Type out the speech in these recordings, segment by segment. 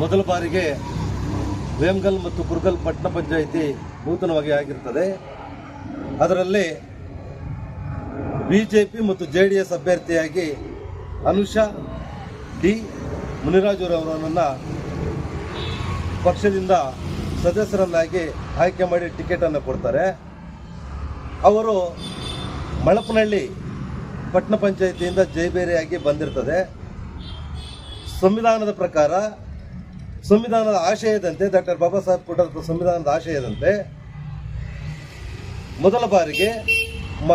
ಮೊದಲ ಬಾರಿಗೆ ವೇಮಗಲ್ ಮತ್ತು ಕುರ್ಗಲ್ ಪಟ್ಟಣ ಪಂಚಾಯಿತಿ ನೂತನವಾಗಿ ಆಗಿರ್ತದೆ. ಅದರಲ್ಲಿ ಬಿ ಜೆ ಪಿ ಮತ್ತು ಜೆ ಡಿ ಎಸ್ ಅಭ್ಯರ್ಥಿಯಾಗಿ ಅನುಷಾ ಡಿ ಮುನಿರಾಜುರವರನ್ನು ಪಕ್ಷದಿಂದ ಸದಸ್ಯರನ್ನಾಗಿ ಆಯ್ಕೆ ಮಾಡಿ ಟಿಕೆಟನ್ನು ಕೊಡ್ತಾರೆ. ಅವರು ಮಳಪನಹಳ್ಳಿ ಪಟ್ಟಣ ಪಂಚಾಯಿತಿಯಿಂದ ಜೈಬೇರಿಯಾಗಿ ಬಂದಿರ್ತದೆ. ಸಂವಿಧಾನದ ಪ್ರಕಾರ ಸಂವಿಧಾನದ ಆಶಯದಂತೆ ಡಾಕ್ಟರ್ ಬಾಬಾ ಸಾಹೇಬ್ ಕೊಟ್ಟಂಥ ಸಂವಿಧಾನದ ಆಶಯದಂತೆ ಮೊದಲ ಬಾರಿಗೆ ಮ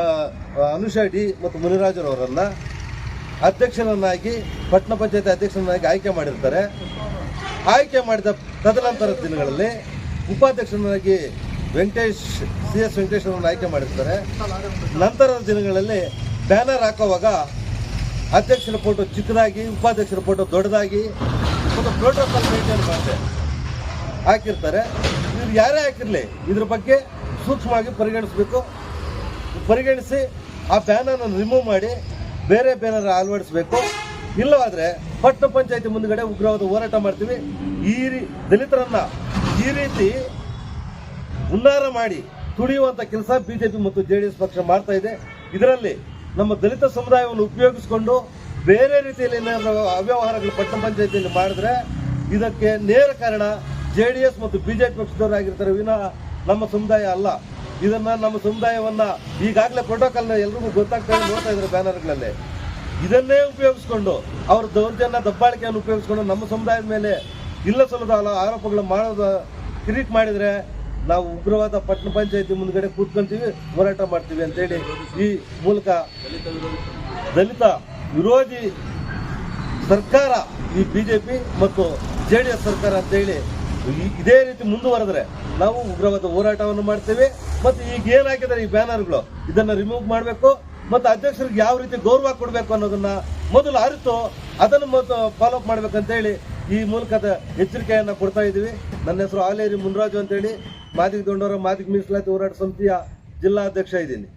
ಮತ್ತು ಮುನಿರಾಜರವರನ್ನ ಅಧ್ಯಕ್ಷರನ್ನಾಗಿ, ಪಟ್ಟಣ ಪಂಚಾಯತ್ ಅಧ್ಯಕ್ಷರನ್ನಾಗಿ ಆಯ್ಕೆ ಮಾಡಿರ್ತಾರೆ. ಆಯ್ಕೆ ಮಾಡಿದ ತದನಂತರದ ದಿನಗಳಲ್ಲಿ ಉಪಾಧ್ಯಕ್ಷರನ್ನಾಗಿ ವೆಂಕಟೇಶ್ ಸಿ ಎಸ್ ವೆಂಕಟೇಶ್ವರನ್ನು ಆಯ್ಕೆ ಮಾಡಿರ್ತಾರೆ. ನಂತರದ ದಿನಗಳಲ್ಲಿ ಬ್ಯಾನರ್ ಹಾಕುವಾಗ ಅಧ್ಯಕ್ಷರ ಫೋಟೋ ಚಿಕ್ಕದಾಗಿ, ಉಪಾಧ್ಯಕ್ಷರ ಫೋಟೋ ದೊಡ್ಡದಾಗಿ ಮತ್ತು ಪ್ರೋಟೋಕಾಲ್ ಮೇಂಟೈನ್ ಮಾಡಿದೆ ಹಾಕಿರ್ತಾರೆ. ಇವ್ರು ಯಾರೇ ಹಾಕಿರಲಿ, ಇದ್ರ ಬಗ್ಗೆ ಸೂಕ್ಷ್ಮವಾಗಿ ಪರಿಗಣಿಸಬೇಕು. ಪರಿಗಣಿಸಿ ಆ ಬ್ಯಾನನ್ನು ರಿಮೂವ್ ಮಾಡಿ ಬೇರೆ ಬ್ಯಾನರ್ ಅಳವಡಿಸಬೇಕು. ಇಲ್ಲವಾದರೆ ಪಟ್ಟಣ ಪಂಚಾಯತಿ ಮುಂದಗಡೆ ಉಗ್ರವಾದ ಹೋರಾಟ ಮಾಡ್ತೀವಿ. ಈ ರೀ, ದಲಿತರನ್ನ ಈ ರೀತಿ ಹುನ್ನಾರ ಮಾಡಿ ತುಳಿಯುವಂಥ ಕೆಲಸ ಬಿಜೆಪಿ ಮತ್ತು ಜೆ ಡಿ ಎಸ್ ಪಕ್ಷ ಮಾಡ್ತಾ ಇದೆ. ಇದರಲ್ಲಿ ನಮ್ಮ ದಲಿತ ಸಮುದಾಯವನ್ನು ಉಪಯೋಗಿಸಿಕೊಂಡು ಬೇರೆ ರೀತಿಯಲ್ಲಿ ಏನಾದರೂ ಅವ್ಯವಹಾರಗಳು ಪಟ್ಟಣ ಪಂಚಾಯತಿಯಲ್ಲಿ ಮಾಡಿದ್ರೆ ಇದಕ್ಕೆ ನೇರ ಕಾರಣ ಜೆ ಡಿ ಎಸ್ ಮತ್ತು ಬಿಜೆಪಿ ಪಕ್ಷದವರಾಗಿರ್ತಾರೆ ವಿನ ನಮ್ಮ ಸಮುದಾಯ ಅಲ್ಲ. ಇದನ್ನ ನಮ್ಮ ಸಮುದಾಯವನ್ನ ಈಗಾಗಲೇ ಪ್ರೋಟೋಕಾಲ್ನ ಎಲ್ರಿಗೂ ಗೊತ್ತಾಗ್ತಾ ನೋಡ್ತಾ ಇದ್ದಾರೆ ಬ್ಯಾನರ್ಗಳಲ್ಲಿ. ಇದನ್ನೇ ಉಪಯೋಗಿಸ್ಕೊಂಡು ಅವ್ರ ದೌರ್ಜನ್ಯ, ದಬ್ಬಾಳಿಕೆಯನ್ನು ಉಪಯೋಗಿಸ್ಕೊಂಡು ನಮ್ಮ ಸಮುದಾಯದ ಮೇಲೆ ಇಲ್ಲ ಸಲ್ಲದ ಆರೋಪಗಳು ಮಾಡೋದು ಕ್ರಿಯೇಟ್ ಮಾಡಿದ್ರೆ ನಾವು ಉಗ್ರವಾದ ಪಟ್ಟಣ ಪಂಚಾಯತಿ ಮುಂದ್ಗಡೆ ಕೂತ್ಕೊಂತೀವಿ, ಹೋರಾಟ ಮಾಡ್ತೀವಿ ಅಂತೇಳಿ ಈ ಮೂಲಕ ದಲಿತ ವಿರೋಧಿ ಸರ್ಕಾರ ಈ ಬಿಜೆಪಿ ಮತ್ತು ಜೆ ಡಿ ಎಸ್ ಸರ್ಕಾರ ಅಂತೇಳಿ ಹೇಳಿ ಇದೇ ರೀತಿ ಮುಂದುವರೆದ್ರೆ ನಾವು ಉಗ್ರವಾದ ಹೋರಾಟವನ್ನು ಮಾಡ್ತೇವೆ. ಮತ್ತು ಈಗ ಏನಾಗಿದ್ದಾರೆ ಈ ಬ್ಯಾನರ್ಗಳು? ಇದನ್ನ ರಿಮೂವ್ ಮಾಡಬೇಕು. ಮತ್ತು ಅಧ್ಯಕ್ಷರಿಗೆ ಯಾವ ರೀತಿ ಗೌರವ ಕೊಡಬೇಕು ಅನ್ನೋದನ್ನ ಮೊದಲು ಅರಿತು ಅದನ್ನು ಮತ್ತು ಫಾಲೋ ಅಪ್ ಮಾಡ್ಬೇಕಂತೇಳಿ ಈ ಮೂಲಕದ ಎಚ್ಚರಿಕೆಯನ್ನು ಕೊಡ್ತಾ ಇದ್ದೀವಿ. ನನ್ನ ಹೆಸರು ಆಲೇರಿ ಮುನ್ರಾಜು ಅಂತೇಳಿ ಮಾದಿಗ ದೊಂಡವರ ಮಾದಿಗ ಮೀಸಲಾತಿ ಹೋರಾಟ ಸಮಿತಿಯ ಜಿಲ್ಲಾಧ್ಯಕ್ಷ ಇದ್ದೀನಿ.